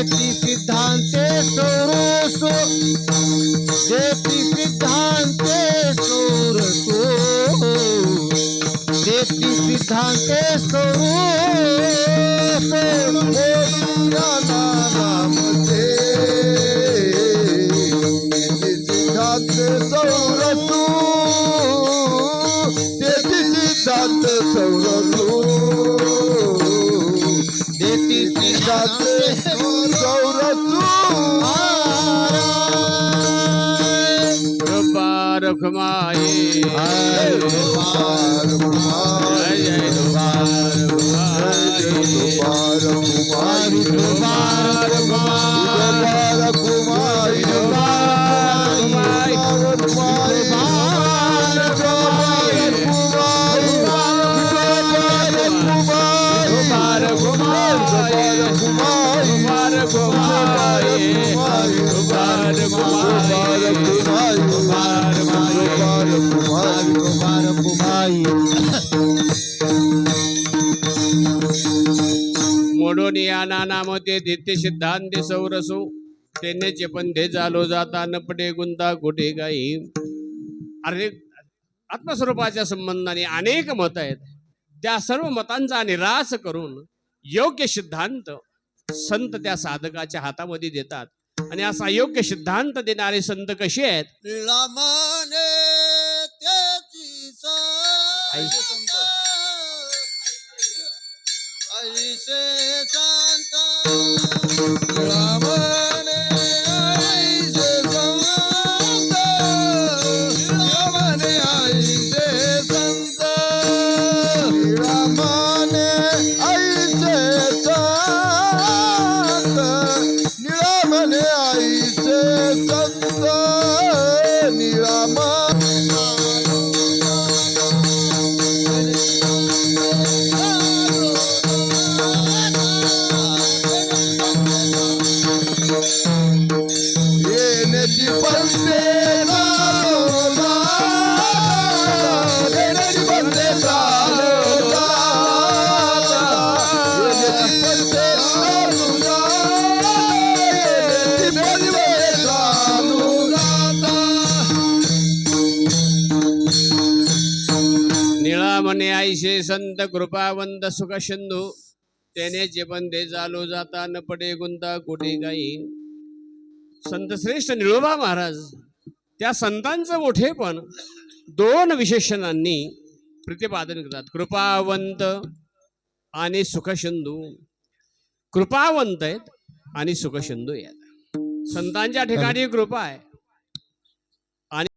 जेति सिद्धांते सोरसो. जेति सिद्धांते सोरसो. जेति सिद्धांते सोरसो. सिद्धांत सौरसो. जेति सिद्धांत सौरसो. Come on, नामते देते सिद्धांत सौरसो त्यांचे पण ते जालो जाता नपटे गुंता गोटे गाई. अरे आत्मस्वरूपाच्या संबंधाने अनेक मत आहेत. त्या सर्व मतांचा निराश करून योग्य सिद्धांत संत त्या साधकाच्या हातामध्ये देतात. आणि असा योग्य सिद्धांत देणारे संत कसे आहेत? म्हणे आईशे संत कृपावंत सुख सिंधू त्याने जे बंदे चालू जाता न पडे गुंता कुठे काही. संत श्रेष्ठ निळोबा महाराज त्या संतांचं मोठेपण दोन विशेषणांनी प्रतिपादन करतात. कृपावंत आणि सुखसिंधू. कृपावंत आहेत आणि सुखसिंधू आहेत. संतांच्या ठिकाणी कृपा आहे.